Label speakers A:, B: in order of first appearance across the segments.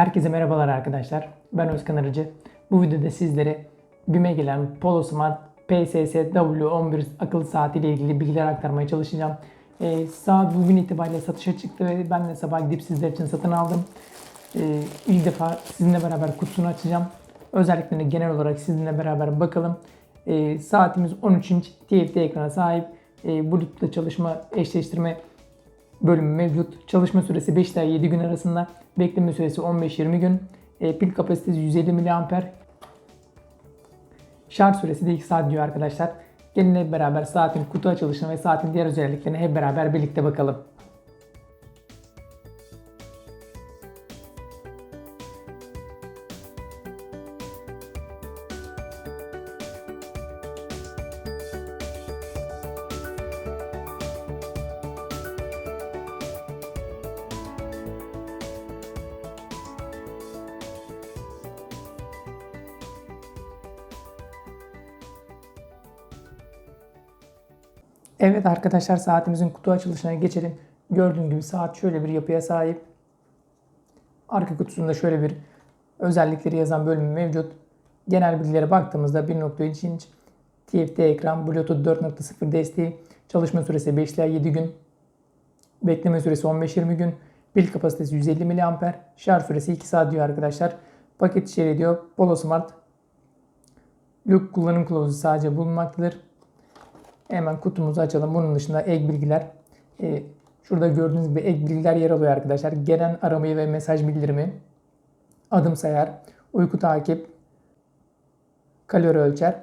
A: Herkese merhabalar arkadaşlar. Ben Özkan Arıcı. Bu videoda sizlere BİM'e gelen Polo Smart PSS W11 akıllı saati ile ilgili bilgiler aktarmaya çalışacağım. Ee, saat bugün itibariyle satışa çıktı ve ben de sabah gidip sizler için satın aldım. Ee, ilk defa sizinle beraber kutusunu açacağım. Özelliklerini genel olarak sizinle beraber bakalım. Ee, saatimiz 13 inç TFT ekrana sahip. Ee, Bluetooth'la çalışma, eşleştirme bölümü mevcut. Çalışma süresi 5 ila 7 gün arasında. Bekleme süresi 15-20 gün. E, pil kapasitesi 150 mAh. Şarj süresi de 2 saat diyor arkadaşlar. Gelin hep beraber saatin kutu açılışına ve saatin diğer özelliklerine hep beraber birlikte bakalım. Evet arkadaşlar saatimizin kutu açılışına geçelim. Gördüğünüz gibi saat şöyle bir yapıya sahip. Arka kutusunda şöyle bir özellikleri yazan bölümü mevcut. Genel bilgilere baktığımızda 1.3 inç TFT ekran, Bluetooth 4.0 desteği, çalışma süresi 5 ila 7 gün, bekleme süresi 15-20 gün, pil kapasitesi 150 mAh, şarj süresi 2 saat diyor arkadaşlar. Paket içeriği diyor Polo Smart. Look kullanım kılavuzu sadece bulunmaktadır. Hemen kutumuzu açalım. Bunun dışında ek bilgiler. e, şurada gördüğünüz gibi ek bilgiler yer alıyor arkadaşlar. Gelen aramayı ve mesaj bildirimi, adım sayar, uyku takip, kalori ölçer,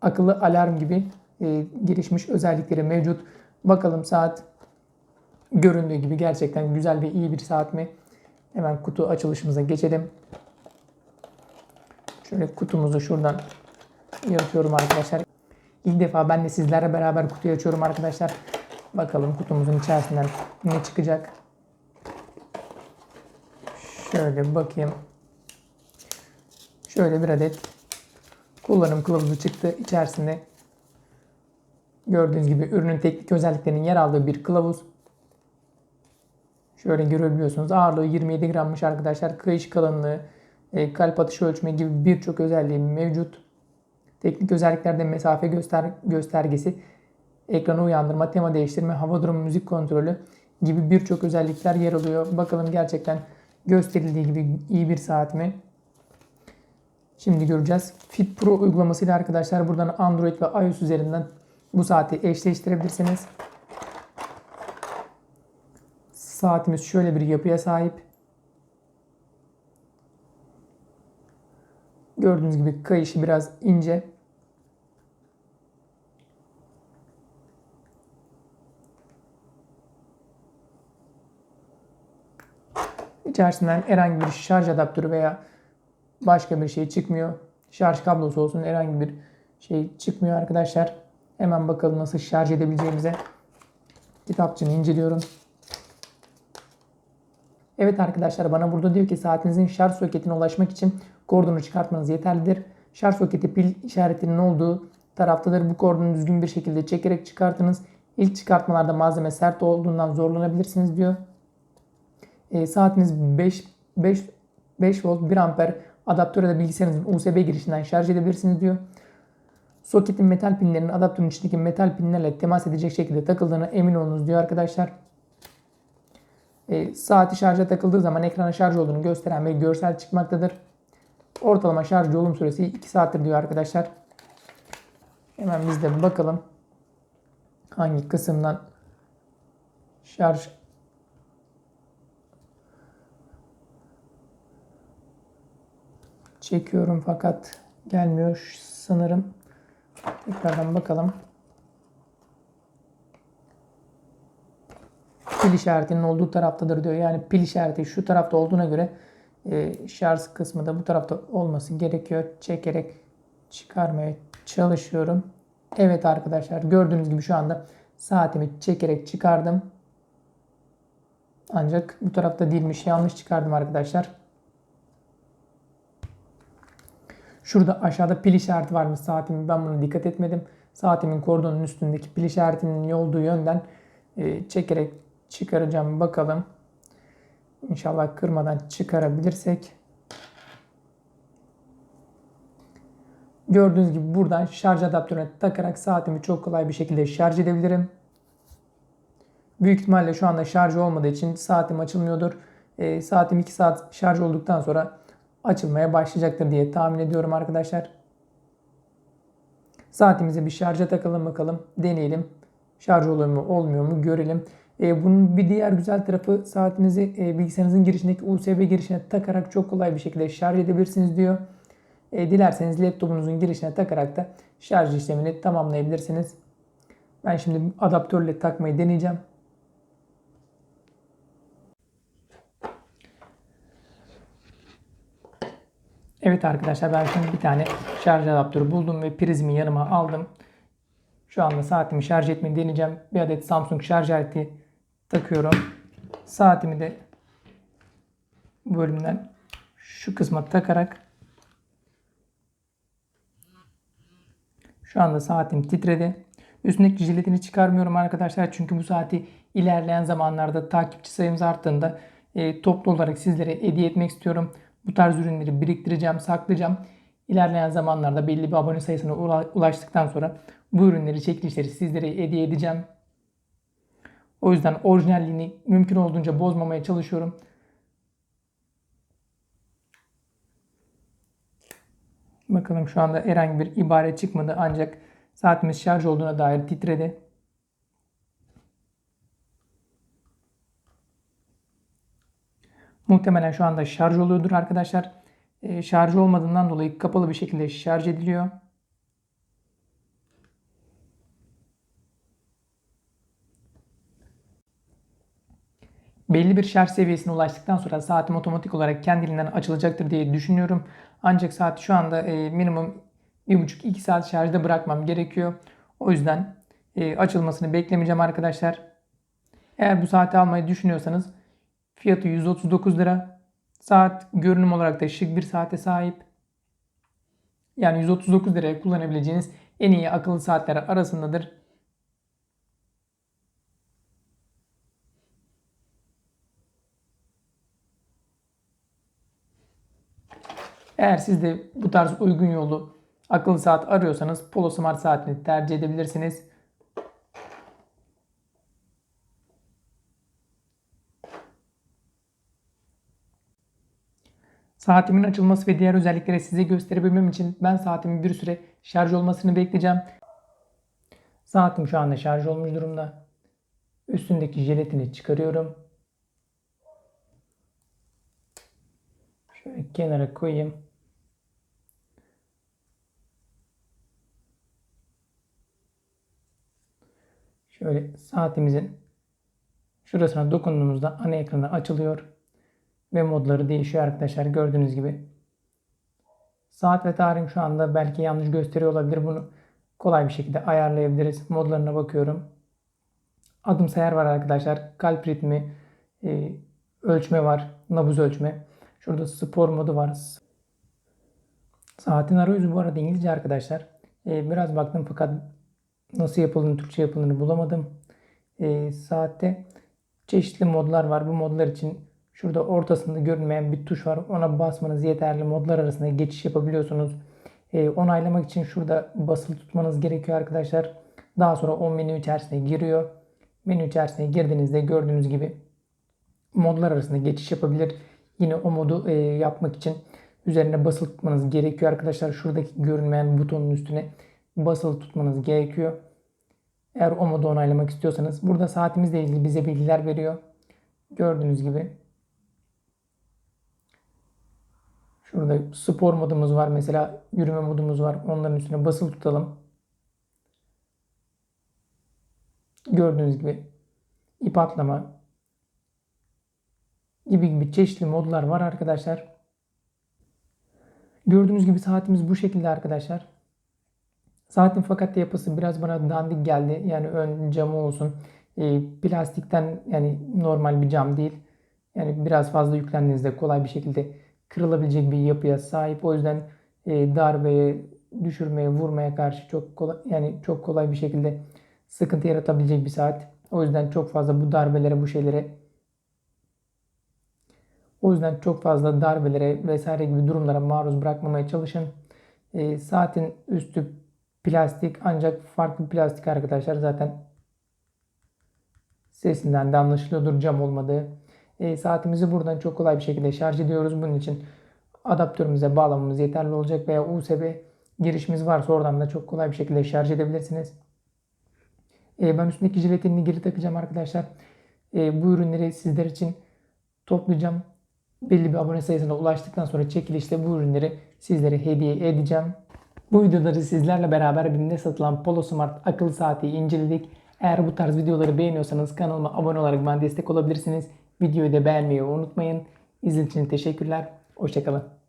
A: akıllı alarm gibi e, gelişmiş özellikleri mevcut. Bakalım saat göründüğü gibi gerçekten güzel ve iyi bir saat mi? Hemen kutu açılışımıza geçelim. Şöyle kutumuzu şuradan yırtıyorum arkadaşlar. İlk defa ben de sizlerle beraber kutuyu açıyorum arkadaşlar. Bakalım kutumuzun içerisinden ne çıkacak. Şöyle bakayım. Şöyle bir adet kullanım kılavuzu çıktı. İçerisinde gördüğünüz gibi ürünün teknik özelliklerinin yer aldığı bir kılavuz. Şöyle görebiliyorsunuz. Ağırlığı 27 grammış arkadaşlar. Kayış kalınlığı, e, kalp atışı ölçme gibi birçok özelliği mevcut. Teknik özelliklerde mesafe göster göstergesi, ekranı uyandırma, tema değiştirme, hava durumu, müzik kontrolü gibi birçok özellikler yer alıyor. Bakalım gerçekten gösterildiği gibi iyi bir saat mi? Şimdi göreceğiz. Fit Pro uygulamasıyla arkadaşlar buradan Android ve iOS üzerinden bu saati eşleştirebilirsiniz. Saatimiz şöyle bir yapıya sahip. Gördüğünüz gibi kayışı biraz ince. İçerisinden herhangi bir şarj adaptörü veya başka bir şey çıkmıyor. Şarj kablosu olsun herhangi bir şey çıkmıyor arkadaşlar. Hemen bakalım nasıl şarj edebileceğimize. Kitapçığını inceliyorum. Evet arkadaşlar bana burada diyor ki saatinizin şarj soketine ulaşmak için kordonu çıkartmanız yeterlidir. Şarj soketi pil işaretinin olduğu taraftadır. Bu kordonu düzgün bir şekilde çekerek çıkartınız. İlk çıkartmalarda malzeme sert olduğundan zorlanabilirsiniz diyor. E, saatiniz 5, 5, 5 volt 1 amper adaptörü de bilgisayarınızın USB girişinden şarj edebilirsiniz diyor. Soketin metal pinlerinin adaptörün içindeki metal pinlerle temas edecek şekilde takıldığına emin olunuz diyor arkadaşlar. E, saati şarja takıldığı zaman ekrana şarj olduğunu gösteren bir görsel çıkmaktadır. Ortalama şarj yolum süresi 2 saattir diyor arkadaşlar. Hemen biz de bakalım hangi kısımdan şarj çekiyorum fakat gelmiyor sanırım. Tekrardan bakalım. Pil işaretinin olduğu taraftadır diyor. Yani pil işareti şu tarafta olduğuna göre e, şarj kısmı da bu tarafta olması gerekiyor. Çekerek çıkarmaya çalışıyorum. Evet arkadaşlar gördüğünüz gibi şu anda saatimi çekerek çıkardım. Ancak bu tarafta değilmiş. Yanlış çıkardım arkadaşlar. Şurada aşağıda pil işareti varmış saatimin. Ben buna dikkat etmedim. Saatimin kordonun üstündeki pil işaretinin olduğu yönden e, çekerek çıkaracağım. Bakalım. İnşallah kırmadan çıkarabilirsek. Gördüğünüz gibi buradan şarj adaptörüne takarak saatimi çok kolay bir şekilde şarj edebilirim. Büyük ihtimalle şu anda şarj olmadığı için saatim açılmıyordur. E, saatim 2 saat şarj olduktan sonra açılmaya başlayacaktır diye tahmin ediyorum arkadaşlar. Saatimizi bir şarja takalım bakalım. Deneyelim. Şarj oluyor mu olmuyor mu görelim. E, bunun bir diğer güzel tarafı saatinizi e, bilgisayarınızın girişindeki USB girişine takarak çok kolay bir şekilde şarj edebilirsiniz diyor. E, dilerseniz laptopunuzun girişine takarak da şarj işlemini tamamlayabilirsiniz. Ben şimdi adaptörle takmayı deneyeceğim. Evet arkadaşlar ben şimdi bir tane şarj adaptörü buldum ve prizmi yanıma aldım. Şu anda saatimi şarj etmeyi deneyeceğim. Bir adet Samsung şarj aleti takıyorum. Saatimi de bu bölümden şu kısma takarak şu anda saatim titredi. Üstündeki jiletini çıkarmıyorum arkadaşlar çünkü bu saati ilerleyen zamanlarda takipçi sayımız arttığında e, toplu olarak sizlere hediye etmek istiyorum. Bu tarz ürünleri biriktireceğim, saklayacağım. İlerleyen zamanlarda belli bir abone sayısına ulaştıktan sonra bu ürünleri, çekilişleri sizlere hediye edeceğim. O yüzden orijinalliğini mümkün olduğunca bozmamaya çalışıyorum. Bakalım şu anda herhangi bir ibare çıkmadı ancak saatimiz şarj olduğuna dair titredi. Muhtemelen şu anda şarj oluyordur arkadaşlar. E, şarj olmadığından dolayı kapalı bir şekilde şarj ediliyor. Belli bir şarj seviyesine ulaştıktan sonra saatim otomatik olarak kendiliğinden açılacaktır diye düşünüyorum. Ancak saat şu anda e, minimum 1,5-2 saat şarjda bırakmam gerekiyor. O yüzden e, açılmasını beklemeyeceğim arkadaşlar. Eğer bu saati almayı düşünüyorsanız Fiyatı 139 lira. Saat görünüm olarak da şık bir saate sahip. Yani 139 liraya kullanabileceğiniz en iyi akıllı saatler arasındadır. Eğer siz de bu tarz uygun yolu akıllı saat arıyorsanız Polo Smart saatini tercih edebilirsiniz. Saatimin açılması ve diğer özellikleri size gösterebilmem için ben saatimin bir süre şarj olmasını bekleyeceğim. Saatim şu anda şarj olmuş durumda. Üstündeki jelatini çıkarıyorum. Şöyle kenara koyayım. Şöyle saatimizin şurasına dokunduğumuzda ana ekranı açılıyor ve modları değişiyor arkadaşlar gördüğünüz gibi. Saat ve tarihim şu anda belki yanlış gösteriyor olabilir. Bunu kolay bir şekilde ayarlayabiliriz. Modlarına bakıyorum. Adım sayar var arkadaşlar. Kalp ritmi, e, ölçme var. Nabız ölçme. Şurada spor modu var. Saatin arayüzü bu arada İngilizce arkadaşlar. E, biraz baktım fakat nasıl yapıldığını, Türkçe yapıldığını bulamadım. E, saatte çeşitli modlar var. Bu modlar için Şurada ortasında görünmeyen bir tuş var. Ona basmanız yeterli. Modlar arasında geçiş yapabiliyorsunuz. E, onaylamak için şurada basılı tutmanız gerekiyor arkadaşlar. Daha sonra o menü içerisine giriyor. Menü içerisine girdiğinizde gördüğünüz gibi modlar arasında geçiş yapabilir. Yine o modu e, yapmak için üzerine basılı tutmanız gerekiyor arkadaşlar. Şuradaki görünmeyen butonun üstüne basılı tutmanız gerekiyor. Eğer o modu onaylamak istiyorsanız burada saatimizle ilgili bize bilgiler veriyor. Gördüğünüz gibi Şurada spor modumuz var. Mesela yürüme modumuz var. Onların üstüne basılı tutalım. Gördüğünüz gibi ip atlama gibi gibi çeşitli modlar var arkadaşlar. Gördüğünüz gibi saatimiz bu şekilde arkadaşlar. Saatin fakat yapısı biraz bana dandik geldi. Yani ön camı olsun. E, plastikten yani normal bir cam değil. Yani biraz fazla yüklendiğinizde kolay bir şekilde kırılabilecek bir yapıya sahip. O yüzden e, darbeye, düşürmeye, vurmaya karşı çok kolay yani çok kolay bir şekilde sıkıntı yaratabilecek bir saat. O yüzden çok fazla bu darbelere, bu şeylere o yüzden çok fazla darbelere vesaire gibi durumlara maruz bırakmamaya çalışın. E, saatin üstü plastik ancak farklı plastik arkadaşlar. Zaten sesinden de anlaşılıyordur cam olmadığı. E, saatimizi buradan çok kolay bir şekilde şarj ediyoruz. Bunun için adaptörümüze bağlamamız yeterli olacak veya USB girişimiz varsa oradan da çok kolay bir şekilde şarj edebilirsiniz. E, ben üstündeki jiletinini geri takacağım arkadaşlar. E, bu ürünleri sizler için toplayacağım. Belli bir abone sayısına ulaştıktan sonra çekilişte bu ürünleri sizlere hediye edeceğim. Bu videoları sizlerle beraber BİM'de satılan Polo Smart akıllı saati inceledik. Eğer bu tarz videoları beğeniyorsanız kanalıma abone olarak bana destek olabilirsiniz. Videoyu da beğenmeyi unutmayın. İzlediğiniz için teşekkürler. Hoşçakalın.